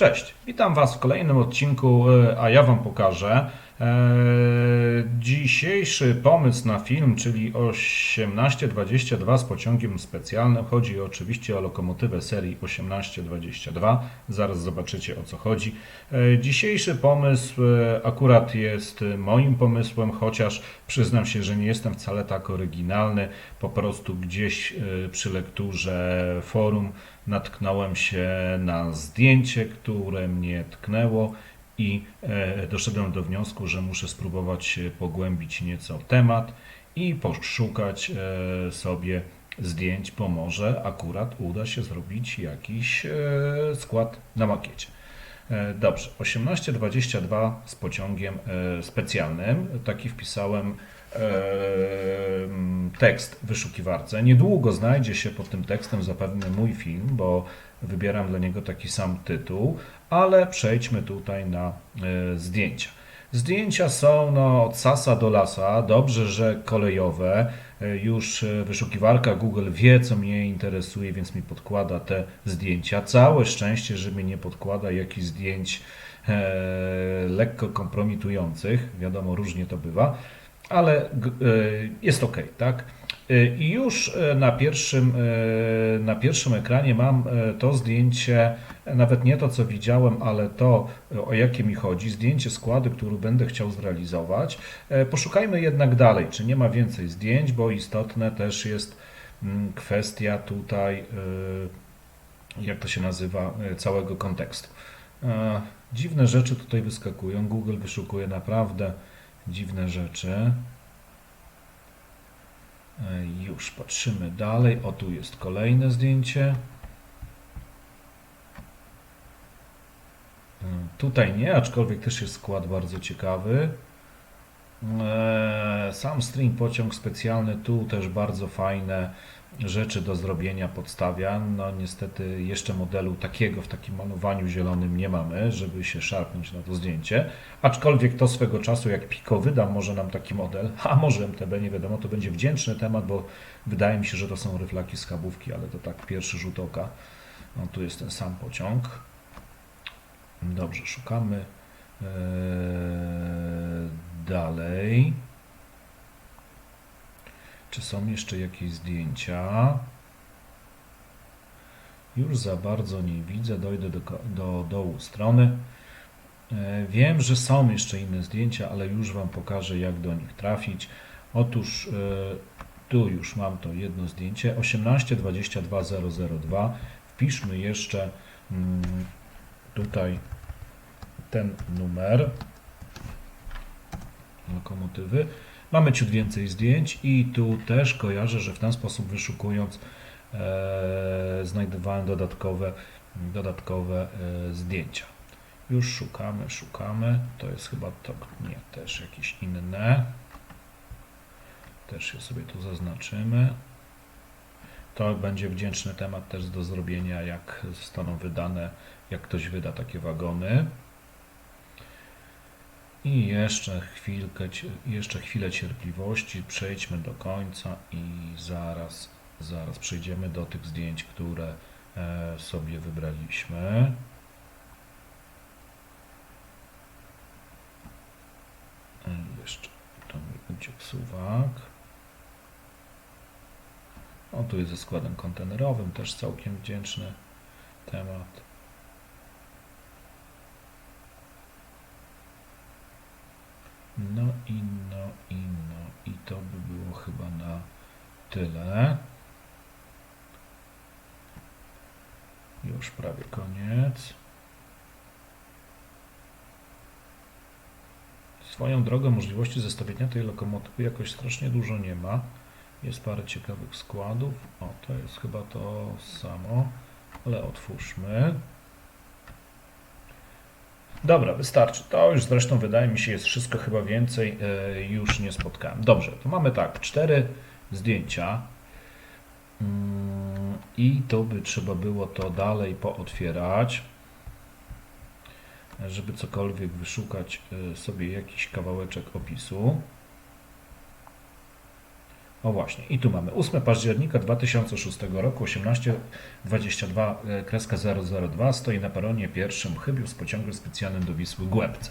Cześć, witam Was w kolejnym odcinku, e, a ja Wam pokażę e, dzisiejszy pomysł na film, czyli 1822 z pociągiem specjalnym. Chodzi oczywiście o lokomotywę serii 1822. Zaraz zobaczycie o co chodzi. E, Dzisiejszy pomysł akurat jest moim pomysłem, chociaż przyznam się, że nie jestem wcale tak oryginalny. Po prostu gdzieś przy lekturze forum natknąłem się na zdjęcie, które mnie tknęło i e, doszedłem do wniosku, że muszę spróbować pogłębić nieco temat i poszukać e, sobie zdjęć, bo może akurat uda się zrobić jakiś e, skład na makiecie. Dobrze, 1822 z pociągiem specjalnym. Taki wpisałem tekst w wyszukiwarce. Niedługo znajdzie się pod tym tekstem zapewne mój film, bo wybieram dla niego taki sam tytuł, ale przejdźmy tutaj na e, zdjęcia. Zdjęcia są no, od sasa do lasa. Dobrze, że kolejowe. E, Już e, wyszukiwarka Google wie, co mnie interesuje, więc mi podkłada te zdjęcia. Całe szczęście, że mi nie podkłada jakichś zdjęć e, lekko kompromitujących. Wiadomo, różnie to bywa, ale e, jest ok, tak? E, I już e, na pierwszym, na pierwszym ekranie mam to zdjęcie, nawet nie to, co widziałem, ale to, o jakie mi chodzi, zdjęcie składu, który będę chciał zrealizować. Poszukajmy jednak dalej, czy nie ma więcej zdjęć, bo istotne też jest mm, kwestia tutaj, jak to się nazywa, całego kontekstu. Dziwne rzeczy tutaj wyskakują. Google wyszukuje naprawdę dziwne rzeczy. E, Już patrzymy dalej. O, tu jest kolejne zdjęcie. E, Tutaj nie, aczkolwiek też jest skład bardzo ciekawy. E, Sam string pociąg specjalny, tu też bardzo fajne rzeczy do zrobienia podstawia. No niestety jeszcze modelu takiego w takim malowaniu zielonym nie mamy, żeby się szarpnąć na to zdjęcie. Aczkolwiek to swego czasu jak Pico wyda może nam taki model, a może MTB, nie wiadomo, to będzie wdzięczny temat, bo wydaje mi się, że to są ryflaki z kabówki, ale to tak pierwszy rzut oka. No tu jest ten sam pociąg. Dobrze, szukamy. Eee, dalej. Czy są jeszcze jakieś zdjęcia? Już za bardzo nie widzę. Dojdę do, do dołu strony. E, Wiem, że są jeszcze inne zdjęcia, ale już Wam pokażę, jak do nich trafić. Otóż e, tu już mam to jedno zdjęcie. 1822002. Wpiszmy jeszcze mm, tutaj ten numer lokomotywy. Mamy ciut więcej zdjęć i tu też kojarzę, że w ten sposób wyszukując e, znajdowałem dodatkowe, dodatkowe e, zdjęcia. Już szukamy, szukamy. To jest chyba to, nie, też jakieś inne. Też je sobie tu zaznaczymy. To będzie wdzięczny temat też do zrobienia, jak zostaną wydane, jak ktoś wyda takie wagony. I jeszcze chwilkę, jeszcze chwilę cierpliwości, przejdźmy do końca i zaraz, zaraz przejdziemy do tych zdjęć, które e, sobie wybraliśmy. E, Jeszcze to mi uciekł suwak. O, tu jest ze składem kontenerowym, też całkiem wdzięczny temat. No i no i no i to by było chyba na tyle. Już prawie koniec. Swoją drogą możliwości zestawienia tej lokomotywy jakoś strasznie dużo nie ma. Jest parę ciekawych składów. O, to jest chyba to samo, ale otwórzmy. Dobra, wystarczy. To już zresztą wydaje mi się jest wszystko chyba więcej e, już nie spotkałem. Dobrze, to mamy tak, cztery zdjęcia Mm, i to by trzeba było to dalej pootwierać, żeby cokolwiek wyszukać e, sobie jakiś kawałeczek opisu. O właśnie, i tu mamy 8 października 2006 roku, 18.22 e, kreska 002, stoi na peronie pierwszym chybił z pociągiem specjalnym do Wisły Głębce.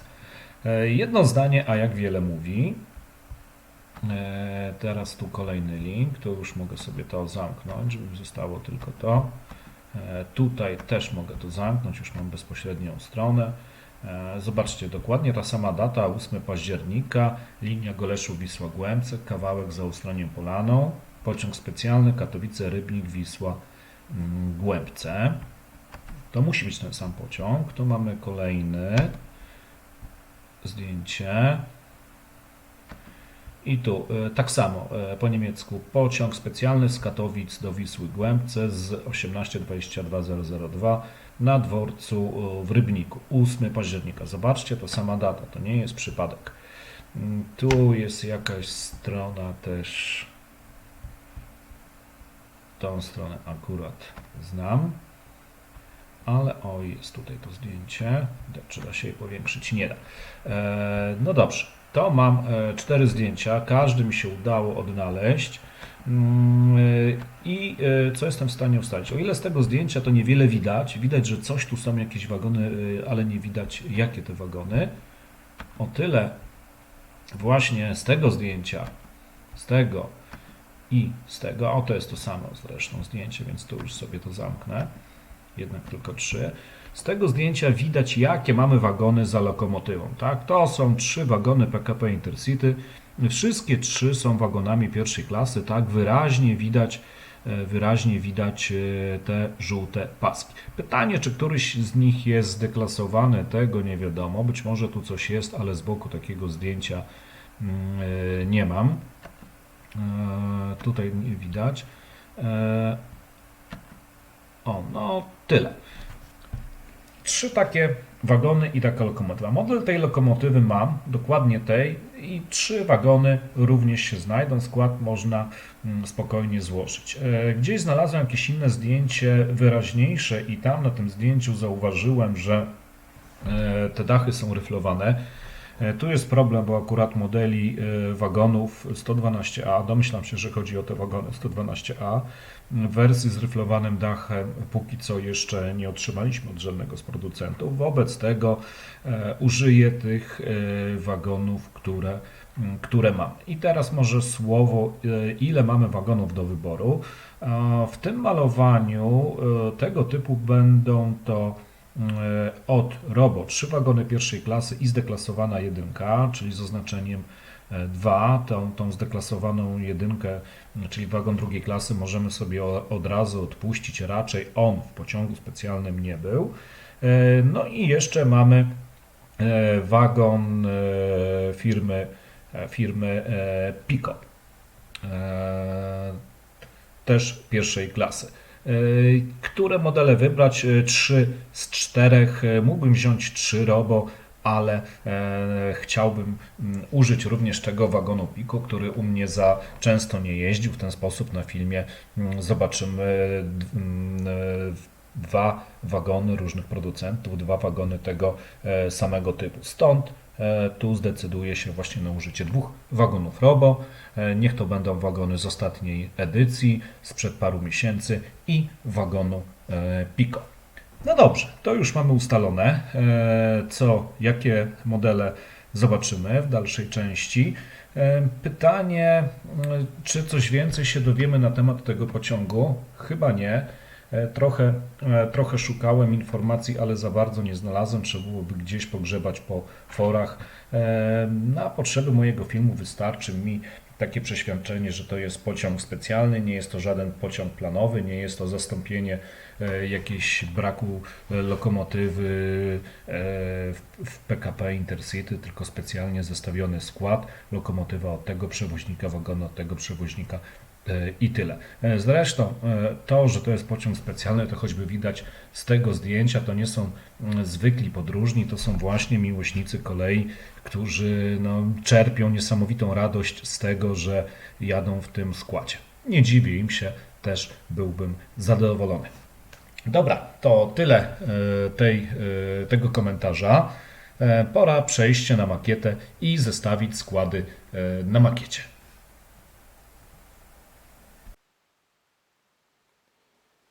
E, Jedno zdanie, a jak wiele mówi. E, Teraz tu kolejny link, to już mogę sobie to zamknąć, żeby zostało tylko to. Tutaj też mogę to zamknąć, już mam bezpośrednią stronę. E, Zobaczcie, dokładnie ta sama data, 8 października, linia Goleszów-Wisła-Głębce, kawałek za Ustroniem Polaną, pociąg specjalny Katowice-Rybnik-Wisła-Głębce. To musi być ten sam pociąg. Tu mamy kolejny zdjęcie. I tu e, tak samo e, po niemiecku pociąg specjalny z Katowic do Wisły Głębce z 18.22.002 na dworcu e, w Rybniku 8 października. Zobaczcie, to sama data, to nie jest przypadek. Mm, Tu jest jakaś strona też. Tą stronę akurat znam. Ale o, jest tutaj to zdjęcie. Czy da się je powiększyć? Nie da. E, no dobrze. To mam e, cztery zdjęcia. Każdy mi się udało odnaleźć. Mm, e, I e, co jestem w stanie ustalić? O ile z tego zdjęcia to niewiele widać, widać, że coś tu są jakieś wagony, e, ale nie widać jakie te wagony. O tyle właśnie z tego zdjęcia, z tego i z tego, o to jest to samo zresztą zdjęcie, więc tu już sobie to zamknę. Jednak tylko trzy. Z tego zdjęcia widać, jakie mamy wagony za lokomotywą. Tak? To są trzy wagony PKP Intercity. Wszystkie trzy są wagonami pierwszej klasy. Tak? Wyraźnie widać, e, wyraźnie widać e, te żółte paski. Pytanie, czy któryś z nich jest zdeklasowany, tego nie wiadomo. Być może tu coś jest, ale z boku takiego zdjęcia mm, e, nie mam. Tutaj nie widać. O, no tyle. Trzy takie wagony i taka lokomotywa. Model tej lokomotywy mam, dokładnie tej, i trzy wagony również się znajdą. Skład można mm, spokojnie złożyć. E, Gdzieś znalazłem jakieś inne zdjęcie wyraźniejsze, i tam na tym zdjęciu zauważyłem, że e, te dachy są ryflowane. E, Tu jest problem, bo akurat modeli e, wagonów 112A, domyślam się, że chodzi o te wagony 112A, w wersji z ryflowanym dachem póki co jeszcze nie otrzymaliśmy od żadnego z producentów. Wobec tego e, użyję tych wagonów, które, które mamy. I teraz może słowo, ile mamy wagonów do wyboru. W tym malowaniu tego typu będą to od Robo trzy wagony pierwszej klasy i zdeklasowana jedynka, czyli z oznaczeniem 2. Tą, tą zdeklasowaną jedynkę, czyli wagon drugiej klasy, możemy sobie od razu odpuścić. Raczej on w pociągu specjalnym nie był. E, No i jeszcze mamy e, wagon e, firmy, e, firmy e, Pico. E, Też pierwszej klasy. E, Które modele wybrać? E, Trzy z czterech. E, Mógłbym wziąć trzy Robo, ale chciałbym mm, użyć również tego wagonu Pico, który u mnie za często nie jeździł. W ten sposób na filmie mm, zobaczymy mm, dwa wagony różnych producentów, dwa wagony tego samego typu. Stąd tu zdecyduję się właśnie na użycie dwóch wagonów Robo. E, Niech to będą wagony z ostatniej edycji, sprzed paru miesięcy i wagonu e, Pico. No dobrze, to już mamy ustalone, e, co, jakie modele zobaczymy w dalszej części. E, Pytanie, czy coś więcej się dowiemy na temat tego pociągu? Chyba nie. E, Trochę, e, trochę szukałem informacji, ale za bardzo nie znalazłem. Trzeba byłoby gdzieś pogrzebać po forach. E, Na potrzeby mojego filmu wystarczy mi takie przeświadczenie, że to jest pociąg specjalny, nie jest to żaden pociąg planowy, nie jest to zastąpienie jakiejś braku lokomotywy w PKP Intercity, tylko specjalnie zestawiony skład, lokomotywa od tego przewoźnika, wagonu od tego przewoźnika i tyle. E, Zresztą e, to, że to jest pociąg specjalny, to choćby widać z tego zdjęcia, to nie są mm, zwykli podróżni, to są właśnie miłośnicy kolei, którzy no, czerpią niesamowitą radość z tego, że jadą w tym składzie. Nie dziwię im się, też byłbym zadowolony. Dobra, to tyle e, tej, e, tego komentarza. E, Pora przejść na makietę i zestawić składy e, na makiecie.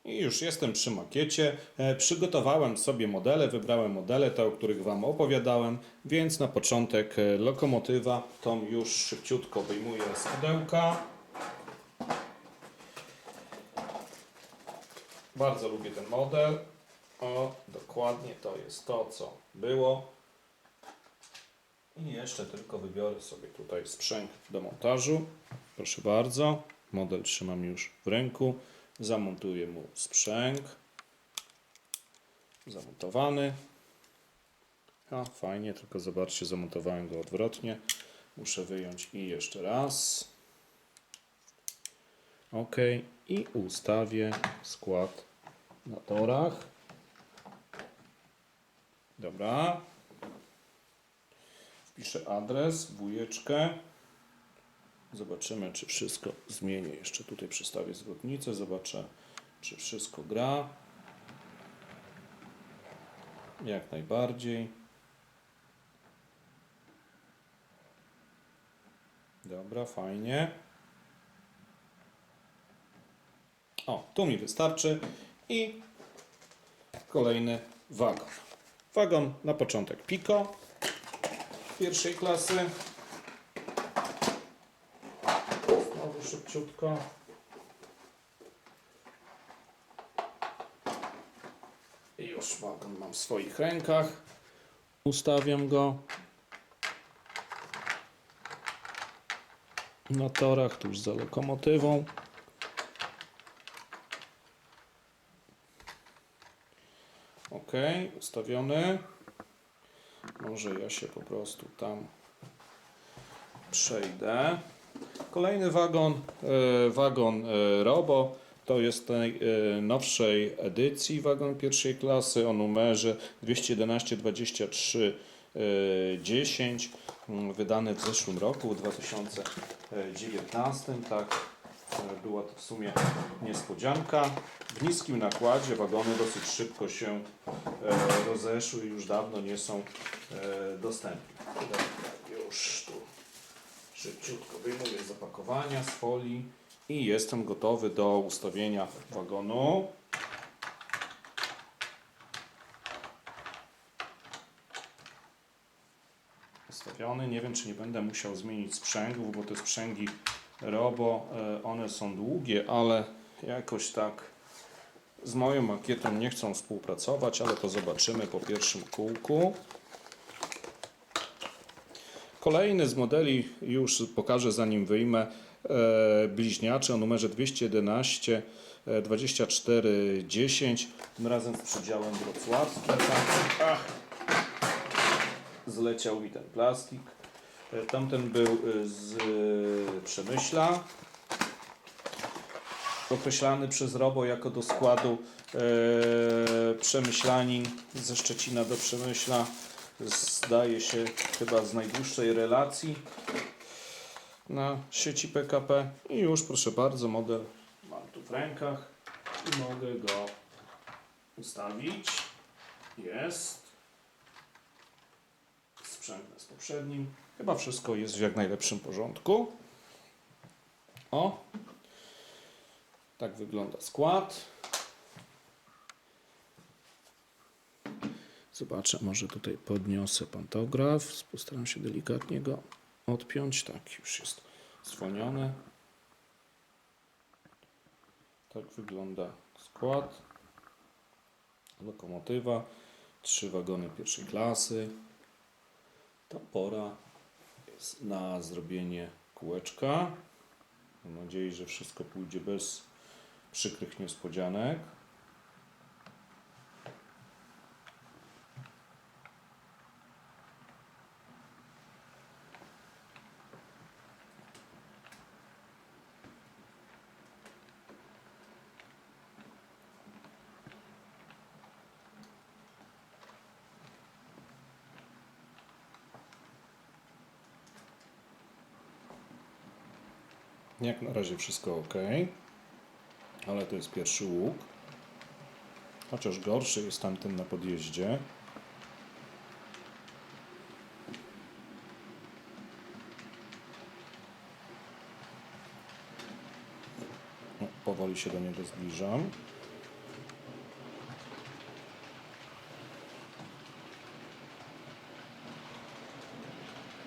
I już jestem przy makiecie. E, Przygotowałem sobie modele, wybrałem modele, te o których Wam opowiadałem, więc na początek e, lokomotywa. Tą już szybciutko wyjmuję z pudełka. Bardzo lubię ten model. O, dokładnie to jest to, co było. I jeszcze tylko wybiorę sobie tutaj sprzęg do montażu. Proszę bardzo. Model trzymam już w ręku. Zamontuję mu sprzęg. Zamontowany. A, fajnie, tylko zobaczcie, zamontowałem go odwrotnie. Muszę wyjąć i jeszcze raz. OK. I ustawię skład na torach. Dobra. Wpiszę adres, dwójeczkę. Zobaczymy, czy wszystko zmienię. Jeszcze tutaj przestawię zwrotnicę. Zobaczę, czy wszystko gra. Jak najbardziej. Dobra, fajnie. O, tu mi wystarczy. I kolejny wagon. Wagon na początek Pico pierwszej klasy. Szybciutko. I już wagon mam w swoich rękach. Ustawiam go na torach, tuż za lokomotywą. Ok, ustawiony. Może ja się po prostu tam przejdę. Kolejny wagon, e, wagon e, Robo. To jest tej e, edycji wagon pierwszej klasy o numerze 211 23 e, 10 mm, wydany w zeszłym roku, w 2019. Tak, była to w sumie niespodzianka. W niskim nakładzie wagony dosyć szybko się rozeszły i już dawno nie są dostępne. Już tu szybciutko wyjmuję z zapakowania, z folii i jestem gotowy do ustawienia wagonu. Ustawiony. Nie wiem, czy nie będę musiał zmienić sprzęgów, bo te sprzęgi Robo, e, one są długie, ale jakoś tak z moją makietą nie chcą współpracować, ale to zobaczymy po pierwszym kółku. Kolejny z modeli już pokażę zanim wyjmę e, bliźniaczy o numerze 211 e, 24 10 tym razem z przedziałem wrocławskim. Ach, zleciał mi ten plastik. E, tamten był e, z Przemyśla. Określany przez Robo jako do składu e, Przemyślanin ze Szczecina do Przemyśla zdaje się chyba z najdłuższej relacji na sieci PKP i już proszę bardzo model mam tu w rękach i mogę go ustawić. Jest. Sprzęgnę z poprzednim. Chyba wszystko jest w jak najlepszym porządku. O. Tak wygląda skład. Zobaczę, może tutaj podniosę pantograf. Postaram się delikatnie go odpiąć. Tak, już jest zwolniony. Tak wygląda skład. Lokomotywa. Trzy wagony pierwszej klasy. To pora jest na zrobienie kółeczka. Mam nadzieję, że wszystko pójdzie bez przykrych niespodzianek. Jak na razie wszystko ok, ale to jest pierwszy łuk. Chociaż gorszy jest tamten na podjeździe. No, powoli się do niego zbliżam.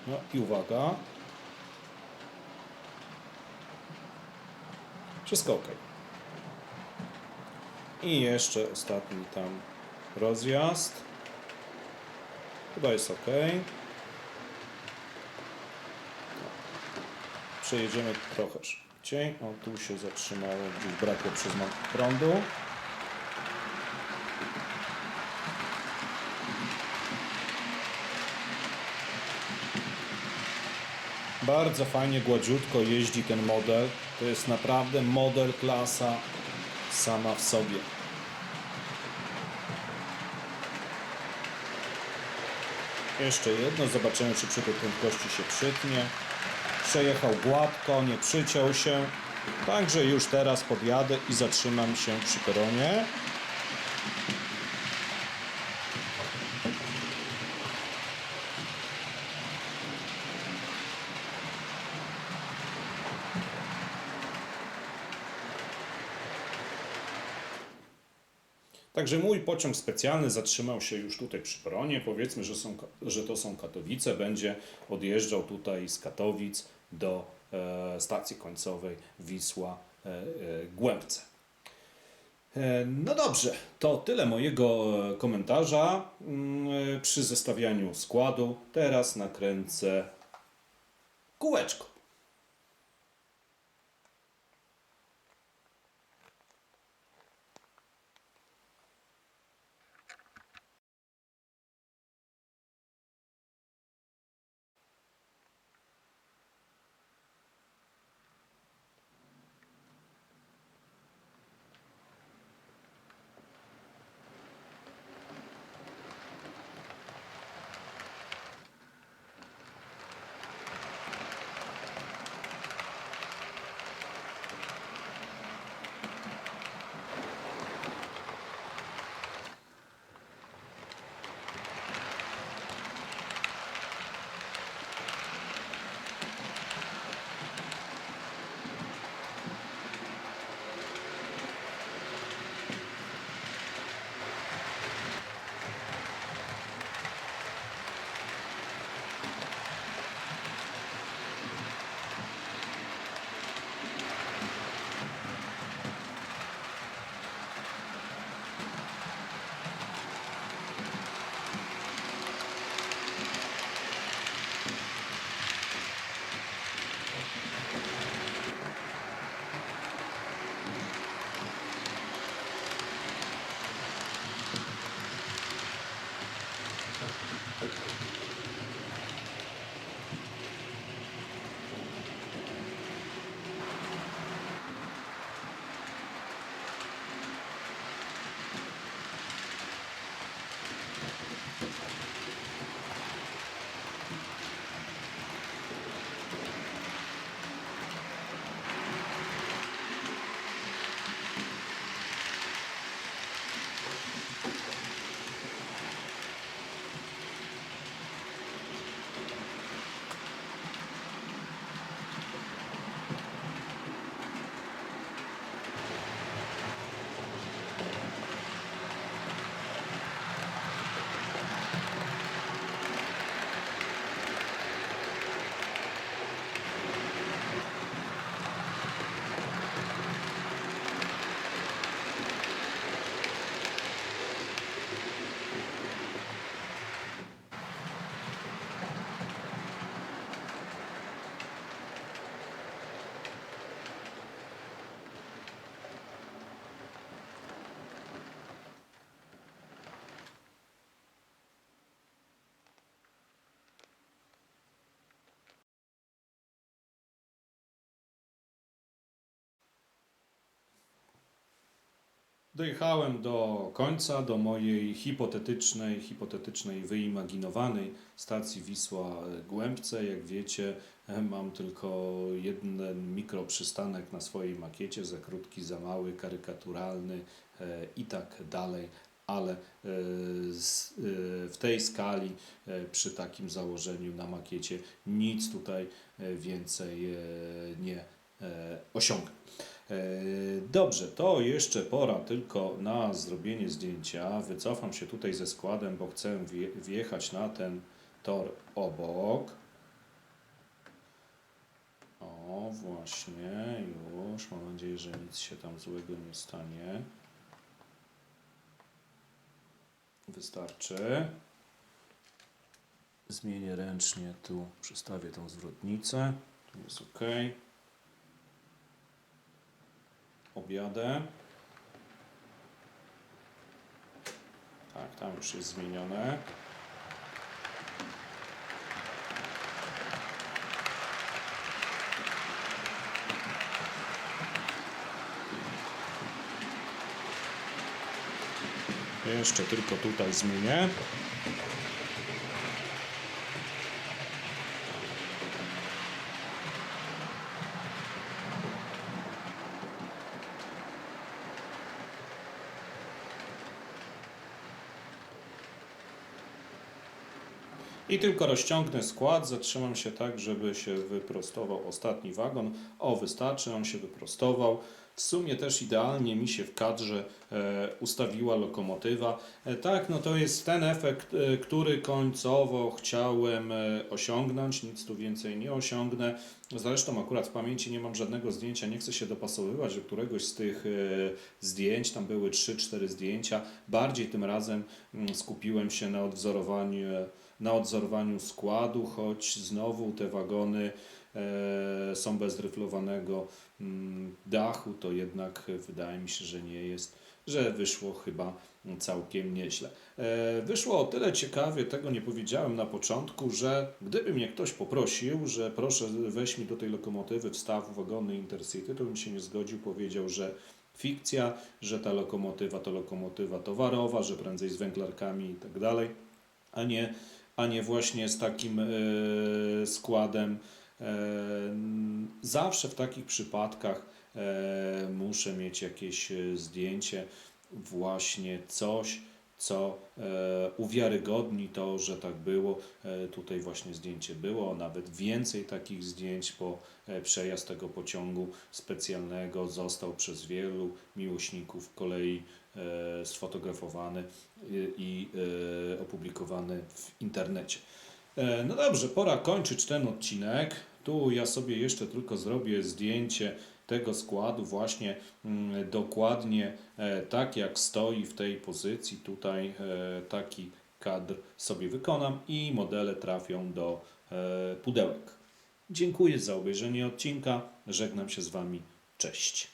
No i uwaga, Wszystko ok. I jeszcze ostatni tam rozjazd. Chyba jest ok. Przejedziemy trochę szybciej. O, tu się zatrzymało, gdzieś brakło przez prądu. Bardzo fajnie, gładziutko jeździ ten model. To jest naprawdę model klasa sama w sobie. Jeszcze jedno, zobaczymy czy przy tej prędkości się przytnie. Przejechał gładko, nie przyciął się. Także już teraz podjadę i zatrzymam się przy peronie. Także mój pociąg specjalny zatrzymał się już tutaj przy peronie. Powiedzmy, że, są, że to są Katowice. Będzie odjeżdżał tutaj z Katowic do e, stacji końcowej Wisła e, e, Głębce. E, No dobrze, to tyle mojego e, komentarza mm, e, przy zestawianiu składu. Teraz nakręcę kółeczko. Dojechałem do końca, do mojej hipotetycznej, hipotetycznej, wyimaginowanej stacji Wisła Głębce. Jak wiecie, mam tylko jeden mikroprzystanek na swojej makiecie, za krótki, za mały, karykaturalny e, i tak dalej. Ale e, e, w tej skali, przy takim założeniu na makiecie, nic tutaj więcej nie osiągnę. E, Dobrze, to jeszcze pora tylko na zrobienie zdjęcia. Wycofam się tutaj ze składem, bo chcę wje- wjechać na ten tor obok. O, właśnie, już. Mam nadzieję, że nic się tam złego nie stanie. Wystarczy. Zmienię ręcznie tu, przestawię tą zwrotnicę. Tu jest ok. Objadę. Tak, tam już jest zmienione. Jeszcze tylko tutaj zmienię. Tylko rozciągnę skład, zatrzymam się tak, żeby się wyprostował ostatni wagon. O, wystarczy, on się wyprostował. W sumie też idealnie mi się w kadrze e, ustawiła lokomotywa. E, tak, no to jest ten efekt, e, który końcowo chciałem osiągnąć. Nic tu więcej nie osiągnę. Zresztą akurat w pamięci nie mam żadnego zdjęcia, nie chcę się dopasowywać do któregoś z tych zdjęć. Tam były 3-4 zdjęcia. Bardziej tym razem mm, skupiłem się na odwzorowaniu na odzorowaniu składu, choć znowu te wagony e, są bez ryflowanego mm, dachu, to jednak wydaje mi się, że nie jest, że wyszło chyba całkiem nieźle. E, wyszło o tyle ciekawie, tego nie powiedziałem na początku, że gdyby mnie ktoś poprosił, że proszę weź mi do tej lokomotywy wstaw wagony Intercity, to bym się nie zgodził, powiedział, że fikcja, że ta lokomotywa to lokomotywa towarowa, że prędzej z węglarkami i tak dalej, a nie a nie właśnie z takim e, składem. E, zawsze w takich przypadkach e, muszę mieć jakieś zdjęcie, właśnie coś, co uwiarygodni to, że tak było. Tutaj właśnie zdjęcie było, nawet więcej takich zdjęć, bo przejazd tego pociągu specjalnego został przez wielu miłośników kolei sfotografowany i, e, opublikowany w internecie. E, No dobrze, pora kończyć ten odcinek. Tu ja sobie jeszcze tylko zrobię zdjęcie tego składu właśnie mm, dokładnie e, tak jak stoi w tej pozycji. Tutaj e, taki kadr sobie wykonam i modele trafią do e, pudełek. Dziękuję za obejrzenie odcinka. Żegnam się z Wami. Cześć.